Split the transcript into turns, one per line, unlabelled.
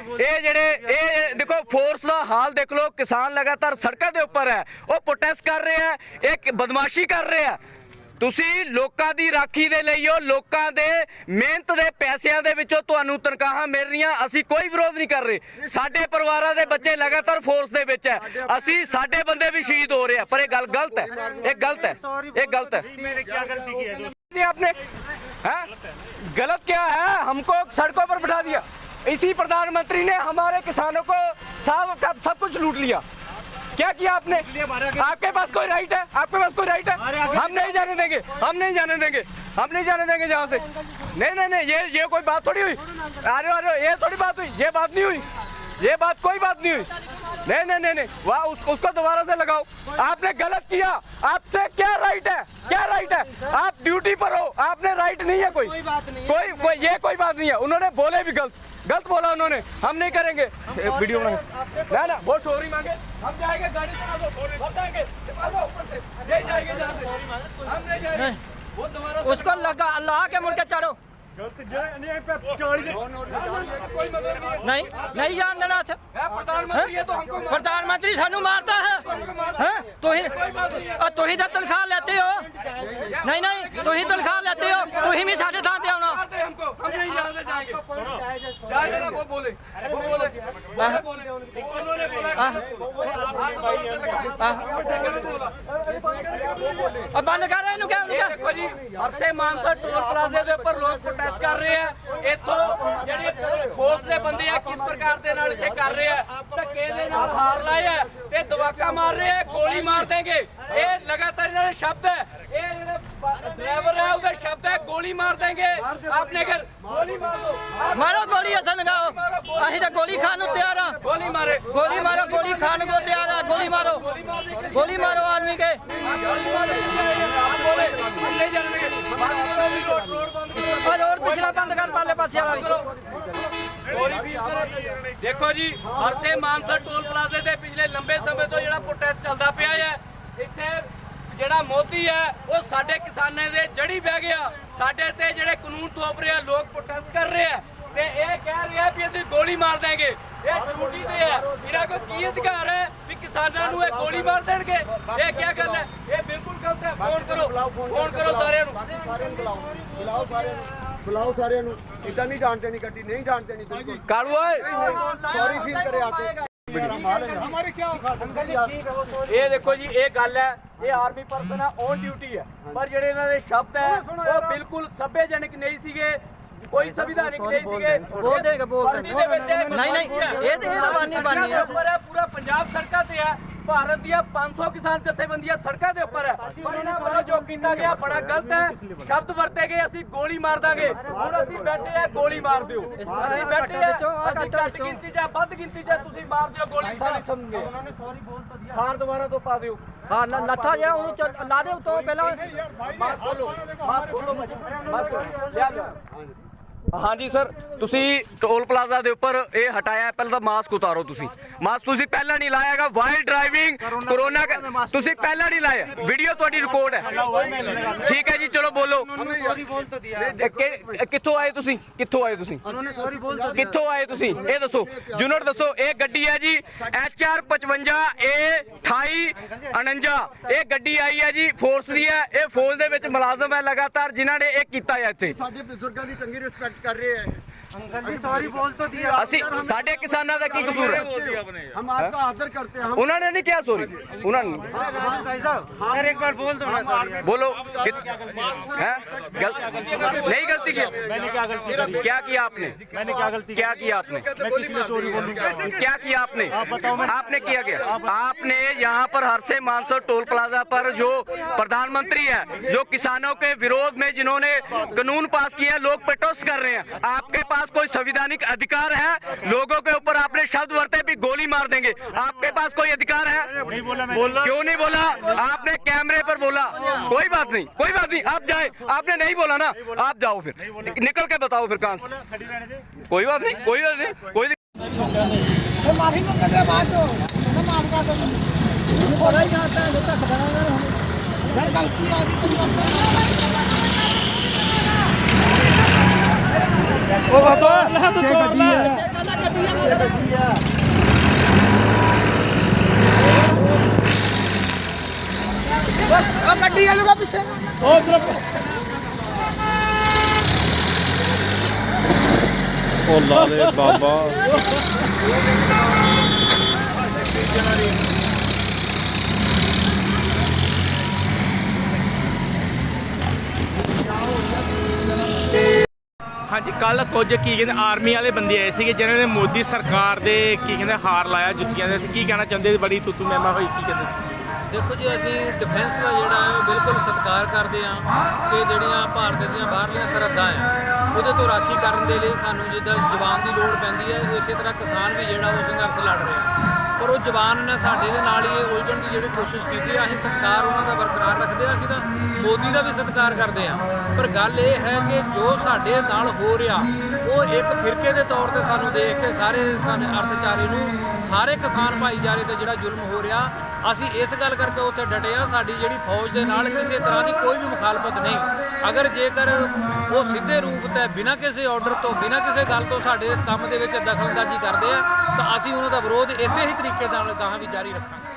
ਇਹ ਜਿਹੜੇ ਇਹ ਦੇਖੋ ਫੋਰਸ ਦਾ ਹਾਲ ਦੇਖ ਲਓ ਕਿਸਾਨ ਲਗਾਤਾਰ ਸੜਕਾਂ ਦੇ ਉੱਪਰ ਹੈ ਉਹ ਪ੍ਰੋਟੈਸਟ ਕਰ ਰਹੇ ਹੈ ਇੱਕ ਬਦਮਾਸ਼ੀ ਕਰ ਰਹੇ ਹੈ ਤੁਸੀਂ ਲੋਕਾਂ ਦੀ ਰਾਖੀ ਦੇ ਲਈ ਹੋ ਲੋਕਾਂ ਦੇ ਮਿਹਨਤ ਦੇ ਪੈਸਿਆਂ ਦੇ ਵਿੱਚੋਂ ਤੁਹਾਨੂੰ ਤਨਖਾਹਾਂ ਮਿਲ ਰਹੀਆਂ ਅਸੀਂ ਕੋਈ ਵਿਰੋਧ ਨਹੀਂ ਕਰ ਰਹੇ ਸਾਡੇ ਪਰਿਵਾਰਾਂ ਦੇ ਬੱਚੇ ਲਗਾਤਾਰ ਫੋਰਸ ਦੇ ਵਿੱਚ ਹੈ ਅਸੀਂ ਸਾਡੇ ਬੰਦੇ ਵੀ ਸ਼ਹੀਦ ਹੋ ਰਹੇ ਆ ਪਰ ਇਹ ਗੱਲ ਗਲਤ ਹੈ ਇਹ ਗਲਤ ਹੈ ਇਹ ਗਲਤ ਹੈ
मैंने क्या गलती की है जो
जी आपने हैं? गलत क्या है हमको सड़कों पर बिठा दिया इसी प्रधानमंत्री ने हमारे किसानों को सब का सब कुछ लूट लिया। क्या किया आपने? आपके पास कोई राइट है? आपके पास कोई राइट है? हम नहीं जाने देंगे हम नहीं जाने देंगे हम नहीं जाने देंगे जहाँ से। नहीं नहीं नहीं ये ये कोई बात थोड़ी हुई। अरे अरे ये थोड़ी बात हुई ये बात नहीं हुई। ये बात कोई बात नहीं हुई। नहीं नहीं नहीं नहीं। वाह उस, उसको दोबारा से लगाओ। आपने गलत किया। आपसे क्या राइट है? क्या राइट है? आप ड्यूटी पर हो। आपने राइट नहीं है कोई।
कोई बात नहीं।
कोई कोई ये कोई बात नहीं है। उन्होंने बोले भी गलत। गलत बोला उन्होंने। हम नहीं करेंगे। वीडियो बना ना ना वो सॉरी मांगे। हम जाएँगे गाड़ी हम चला दो ऊपर से। नहीं जाएँगे जहाँ से। हम नहीं जाएँगे। वो दोबारा
उसको लगा ला के मुड़ के चढ़ो।
गलत नहीं पे चालीस
कोई मदद नहीं है
नहीं नहीं जान देना थे
है प्रधानमंत्री है तो हमको मार-
प्रधानमंत्री सानू मारता है हैं? तुही और तुही तो तनख्वाह लेते हो नहीं नहीं तुही तनख्वाह लेते हो तुही भी साढ़े थां ते आना
मारते हैं हमको हम नहीं यहाँ से जाएंगे जाएंगे ना वो बोले वो बोले वो बोले उन्होंने बोला
आह।
हाथ दोबारा से लगाओ।
आह।
गलत बोला
और बंद कर ਇਹਨੂੰ ਕਿਉਂ
ਇਹ
ਨਹੀਂ
ਦੇਖੋ ਜੀ ਹਰਸੇ ਮਾਨਸਾ ਟੋਲ ਪਲਾਜ਼ੇ ਦੇ ਉੱਪਰ ਲੋਕ ਪ੍ਰੋਟੈਸਟ ਕਰ ਰਹੇ ਆ। ਇੱਥੋਂ ਜਿਹੜੇ ਫੋਰਸ ਦੇ ਬੰਦੇ ਆ ਕਿਸ ਪ੍ਰਕਾਰ ਦੇ ਨਾਲ ਇੱਥੇ ਕਰ ਰਹੇ ਆ? ਧੱਕੇ ਦੇ ਨਾਲ ਹਾਰ ਲਾਏ ਆ ਤੇ ਦਵਾਕਾ ਮਾਰ ਰਹੇ ਆ ਗੋਲੀ ਮਾਰ ਦੇਂਗੇ ਇਹ ਲਗਾਤਾਰ ਇਹਨਾਂ ਦੇ ਸ਼ਬਦ ਹੈ ਇਹ ਜਿਹੜੇ ਡਰਾਈਵਰ ਹੈ ਉਹਦਾ ਸ਼ਬਦ ਹੈ ਗੋਲੀ ਮਾਰ ਦੇਂਗੇ ਆਪਨੇ ਘਰ ਗੋਲੀ ਮਾਰ
ਮਾਰੋ ਗੋਲੀ ਹੱਥ ਲਗਾਓ। ਅਸੀਂ ਤਾਂ ਗੋਲੀ ਖਾਣ ਨੂੰ ਤਿਆਰ ਆ।
ਗੋਲੀ ਮਾਰੇ।
ਗੋਲੀ ਮਾਰੋ ਗੋਲੀ ਖਾਣ ਨੂੰ ਤਿਆਰ ਆ। ਗੋਲੀ ਮਾਰੋ। ਗੋਲੀ ਮਾਰੋ ਆਦਮੀ ਕੇ।
ਗੋਲੀ ਮਾਰੇ।
ਪਾਸੇ ਵਾਲਾ ਵੀ
ਗੋਲੀ ਵੀ ਦੇਖੋ ਜੀ ਹਰਸੇ ਮਾਨਸਾ ਟੋਲ ਪਲਾਜ਼ੇ ਦੇ ਪਿਛਲੇ ਲੰਬੇ ਸਮੇਂ ਤੋਂ ਜਿਹੜਾ ਪ੍ਰੋਟੈਸਟ ਚੱਲਦਾ ਪਿਆ ਹੈ ਇੱਥੇ ਜਿਹੜਾ ਮੋਦੀ ਹੈ ਉਹ ਸਾਡੇ ਕਿਸਾਨਾਂ ਦੇ ਜੜੀ ਬਹਿ ਗਿਆ। ਸਾਡੇ ਤੇ ਜਿਹੜੇ ਕਾਨੂੰਨ ਥੋਪ ਰਿਹਾ ਲੋਕ ਪ੍ਰੋਟੈਸਟ ਕਰ ਰਹੇ ਆ ਤੇ ਇਹ ਕਹਿ ਰਿਹਾ ਵੀ ਅਸੀਂ ਗੋਲੀ ਮਾਰ ਦੇਂਗੇ ਇਹ ਡਿਊਟੀ ਤੇ ਹੈ। ਇਹਨਾਂ ਕੋਲ ਕੀ ਅਧਿਕਾਰ ਹੈ ਵੀ ਕਿਸਾਨਾਂ ਨੂੰ ਇਹ ਗੋਲੀ ਮਾਰ ਦੇਣਗੇ? ਇਹ ਕੀ ਗੱਲ ਹੈ? ਇਹ ਬਿਲਕੁਲ ਗਲਤ ਹੈ। ਫੋਨ ਕਰੋ। ਫੋਨ ਕਰੋ ਸਾਰਿਆਂ ਨੂੰ।
ਬੁਲਾਓ ਸਾਰਿਆਂ ਨੂੰ। ਬੁਲਾਓ ਸਾਰਿਆਂ ਨੂੰ। ਇਦਾਂ ਨਹੀਂ ਜਾਣ ਦੇਣੀ ਗੱਡੀ ਨਹੀਂ ਜਾਣ ਦੇਣੀ ਬਿਲਕੁਲ।
ਕਾਲੂ ਓਏ!
ਸੌਰੀ ਫੀਲ ਕਰੇ ਆ। ਕੇ
ਇਹ ਦੇਖੋ ਜੀ ਇਹ ਗੱਲ ਹੈ ਇਹ ਆਰਮੀ ਪਰਸਨ ਹੈ ਔਨ ਡਿਊਟੀ ਹੈ। ਪਰ ਜਿਹੜੇ ਇਹਨਾਂ ਦੇ ਸ਼ਬਦ ਹੈ ਉਹ ਬਿਲਕੁਲ ਸੱਭਿਆਜਨਕ ਨਹੀਂ ਸੀਗੇ ਕੋਈ ਸੰਵਿਧਾਨਿਕ ਨਹੀਂ ਸੀਗੇ।
ਬੋਲ ਦੇਗਾ, ਬੋਲ
ਇਹ
ਨਹੀਂ, ਨਹੀਂ, ਇਹ ਤੇ ਇਹਦਾ ਬਾਨੀ ਬਾਨੀ ਹੈ।
ਉੱਪਰ ਹੈ ਪੂਰਾ ਪੰਜਾਬ ਸੜਕਾਂ ਤੇ ਹੈ। ਭਾਰਤ ਦੀਆਂ 500 ਕਿਸਾਨ ਜਥੇਬੰਦੀਆਂ ਸੜਕਾਂ ਦੇ ਉੱਪਰ ਹੈ। ਪਰ ਇਹਨਾਂ ਵੱਲੋਂ ਜੋ ਕੀਤਾ ਗਿਆ ਬੜਾ ਗਲਤ ਹੈ। ਸ਼ਬਦ ਵਰਤੇ ਗਏ ਅਸੀਂ ਗੋਲੀ ਮਾਰ ਦਾਂਗੇ। ਹੁਣ ਅਸੀਂ ਬੈਠੇ ਆ ਗੋਲੀ ਮਾਰ ਦਿਓ। ਅਸੀਂ ਬੈਠੇ ਆ ਅਸੀਂ ਘੱਟ ਗਿਣਤੀ ਜਾਂ ਵੱਧ ਗਿਣਤੀ ਜਾਂ ਤੁਸੀਂ ਮਾਰ ਦਿਓ ਗੋਲੀ ਸਾਰੀ ਸਮਝੇ ਹਾਰ ਦੁਬਾਰਾ ਤੋਂ ਪਾ ਦਿਓ।
ਹਾਂ ਲੱਥਾ ਜਿਹਾ ਉਹਨੂੰ ਲਾ ਦੇ ਉਤੋਂ ਪਹਿਲਾਂ
ਮਾਸ ਖੋਲੋ ਮਾਸ ਖੋਲੋ ਮਾਸ ਖੋਲੋ ਲਿਆ ਹਾਂਜੀ ਸਰ। ਤੁਸੀਂ ਟੋਲ ਪਲਾਜ਼ਾ ਦੇ ਉੱਪਰ ਇਹ ਹਟਾਇਆ ਹੈ। ਪਹਿਲਾਂ ਤਾਂ ਮਾਸਕ ਉਤਾਰੋ ਤੁਸੀਂ। ਮਾਸਕ ਤੁਸੀਂ ਪਹਿਲਾਂ ਨਹੀਂ ਲਾਇਆਗਾ ਵਾਈਲਡ ਡਰਾਈਵਿੰਗ ਕਰੋਨਾ ਤੁਸੀਂ ਪਹਿਲਾਂ ਨਹੀਂ ਲਾਇਆ। ਵੀਡੀਓ ਤੁਹਾਡੀ ਰਿਕਾਰਡ ਹੈ। ਠੀਕ ਹੈ ਜੀ ਚਲੋ ਬੋਲੋ। ਕਿੱਥੋਂ ਆਏ ਤੁਸੀਂ? ਕਿੱਥੋਂ ਆਏ ਤੁਸੀਂ? ਕਿੱਥੋਂ ਆਏ ਤੁਸੀਂ? ਇਹ ਦੱਸੋ। ਯੂਨਿਟ ਦੱਸੋ। ਇਹ ਗੱਡੀ ਹੈ ਜੀ ਐਚ ਆਰ 55 ਏ 28 49 ਇਹ ਗੱਡੀ ਆਈ ਹੈ ਜੀ ਫੋਰਸ ਦੀ ਹੈ। ਇਹ ਫੌਜ ਦੇ ਵਿੱਚ ਮੁਲਾਜ਼ਮ ਹੈ ਲਗਾਤਾਰ ਜਿਨ੍ਹਾਂ ਨੇ ਇਹ ਕੀਤਾ ਹੈ ਇੱਥੇ।
ਸਾਡੇ ਬਜ਼ੁਰਗਾਂ ਦੀ ਚੰਗੀ ਰਿਸਪੈਕਟ ਕਰ ਰਹੇ ਹੈ
सॉरी बोल तो दिया
ਅਸੀਂ ਸਾਡੇ ਕਿਸਾਨਾਂ ਦਾ ਕੀ ਕਸੂਰ ਹੈ
हम आपका आदर करते हैं हम
ਉਹਨਾਂ ਨੇ ਨਹੀਂ ਕਿਹਾ ਸੋਰੀ ਉਹਨਾਂ ਨੇ
भाई साहब यार एक बार बोल दो ना सॉरी
ਬੋਲੋ है नहीं गलती की
मैंने क्या गलती करी
क्या किया आपने
मैंने क्या गलती
क्या किया आपने
मैं किस लिए सॉरी बोलूंगा
क्या किया आपने
आप बताओ मैं-
आपने किया क्या आपने यहाँ पर हरसे मानसर टोल प्लाजा पर जो प्रधानमंत्री है जो किसानों के विरोध में जिन्होंने कानून पास किया लोग प्रोटेस्ट कर रहे हैं। आपके पास कोई संविधानिक अधिकार है? लोगों के ऊपर आपने शब्द वर्ते भी गोली मार देंगे। आपके पास कोई अधिकार है?
नहीं बोला
क्यों नहीं बोला? आपने कैमरे पर बोला। कोई बात नहीं कोई बात नहीं। आप जाए। आपने नहीं बोला ना। आप जाओ फिर। निकल के बताओ फिर कहाँ से। कोई बात नहीं कोई बात नहीं कोई
गलती आ गई ਬਾਅਦ ਚੋਂ ਕਹਿੰਦਾ ਮਾਫ ਕਰ ਦੋ ਮੈਨੂੰ ਪਤਾ ਹੀ ਨਾ ਤਾਂ ਜੋ ਤੱਕ ਬਣਾ ਨਾ ਹੁਣ ਯਾਰ ਗਲਤੀ ਆ ਗਈ ਤੈਨੂੰ
ਉਹ ਬਾਬਾ ਛੇ ਗੱਡੀ ਹੈ
ਉਹ ਲਾ ਦੇ ਬਾਬਾ
ਹਾਂਜੀ ਕੱਲ ਕੁਝ ਕੀ ਕਹਿੰਦੇ ਆਰਮੀ ਵਾਲੇ ਬੰਦੇ ਆਏ ਸੀਗੇ ਜਿਨ੍ਹਾਂ ਨੇ ਮੋਦੀ ਸਰਕਾਰ ਦੇ ਕੀ ਕਹਿੰਦੇ ਹਾਰ ਲਾਇਆ ਜੁੱਤੀਆਂ ਦੇ। ਕੀ ਕਹਿਣਾ ਚਾਹੁੰਦੇ ਬੜੀ ਤੁੱਤੂ ਮਹਿਮਾ ਹੋਈ, ਕੀ ਕਹਿੰਦੇ?
ਦੇਖੋ ਜੀ, ਅਸੀਂ ਡਿਫੈਂਸ ਦਾ ਜਿਹੜਾ ਹੈ ਉਹ ਬਿਲਕੁਲ ਸਤਿਕਾਰ ਕਰਦੇ ਹਾਂ ਕਿ ਜਿਹੜੀਆਂ ਭਾਰਤ ਦੀਆਂ ਬਾਹਰਲੀਆਂ ਸਰਹੱਦਾਂ ਆ ਉਹਦੇ ਤੋਂ ਰਾਖੀ ਕਰਨ ਦੇ ਲਈ ਸਾਨੂੰ ਜਿੱਦਾਂ ਜਵਾਨ ਦੀ ਲੋੜ ਪੈਂਦੀ ਹੈ, ਇਸੇ ਤਰ੍ਹਾਂ ਕਿਸਾਨ ਵੀ ਜਿਹੜਾ ਉਹ ਸੰਘਰਸ਼ ਲੜ ਰਿਹਾ ਪਰ ਉਹ ਜਵਾਨ ਨੇ ਸਾਡੇ ਦੇ ਨਾਲ ਹੀ ਉਲਝਣ ਦੀ ਜਿਹੜੀ ਕੋਸ਼ਿਸ਼ ਕੀਤੀ ਹੈ ਅਸੀਂ ਸਤਿਕਾਰ ਉਹਨਾਂ ਦਾ ਬਰਕਰਾਰ ਰੱਖਦੇ ਹਾਂ ਅਸੀਂ ਤਾਂ ਮੋਦੀ ਦਾ ਵੀ ਸਤਿਕਾਰ ਕਰਦੇ ਹਾਂ ਪਰ ਗੱਲ ਇਹ ਹੈ ਕਿ ਜੋ ਸਾਡੇ ਨਾਲ ਹੋ ਰਿਹਾ, ਉਹ ਇੱਕ ਫਿਰਕੇ ਦੇ ਤੌਰ ਤੇ ਸਾਨੂੰ ਦੇਖ ਕੇ ਸਾਰੇ ਸਾਨੂੰ ਅਰਥਚਾਰੇ ਨੂੰ ਸਾਰੇ ਕਿਸਾਨ ਭਾਈਚਾਰੇ ਤੇ ਜਿਹੜਾ ਜ਼ੁਲਮ ਹੋ ਰਿਹਾ, ਅਸੀਂ ਇਸ ਗੱਲ ਕਰਕੇ ਉੱਥੇ ਡਟੇ ਆ ਸਾਡੀ ਜਿਹੜੀ ਫੌਜ ਦੇ ਨਾਲ ਕਿਸੇ ਤਰ੍ਹਾਂ ਦੀ ਕੋਈ ਵੀ ਮੁਖਾਲਫਤ ਨਹੀਂ। ਅਗਰ ਜੇਕਰ ਉਹ ਸਿੱਧੇ ਰੂਪ ਤੇ ਬਿਨਾਂ ਕਿਸੇ ਆਰਡਰ ਤੋਂ, ਬਿਨਾਂ ਕਿਸੇ ਗੱਲ ਤੋਂ ਸਾਡੇ ਕੰਮ ਦੇ ਵਿੱਚ ਦਖਲਅੰਦਾਜ਼ੀ ਕਰਦੇ ਆ, ਤਾਂ ਅਸੀਂ ਉਹਨਾਂ ਦਾ ਵਿਰੋਧ ਇਸੇ ਹੀ ਤਰੀਕੇ ਨਾਲ ਗਾਹਾਂ ਵੀ ਜਾਰੀ ਰੱਖਾਂਗੇ।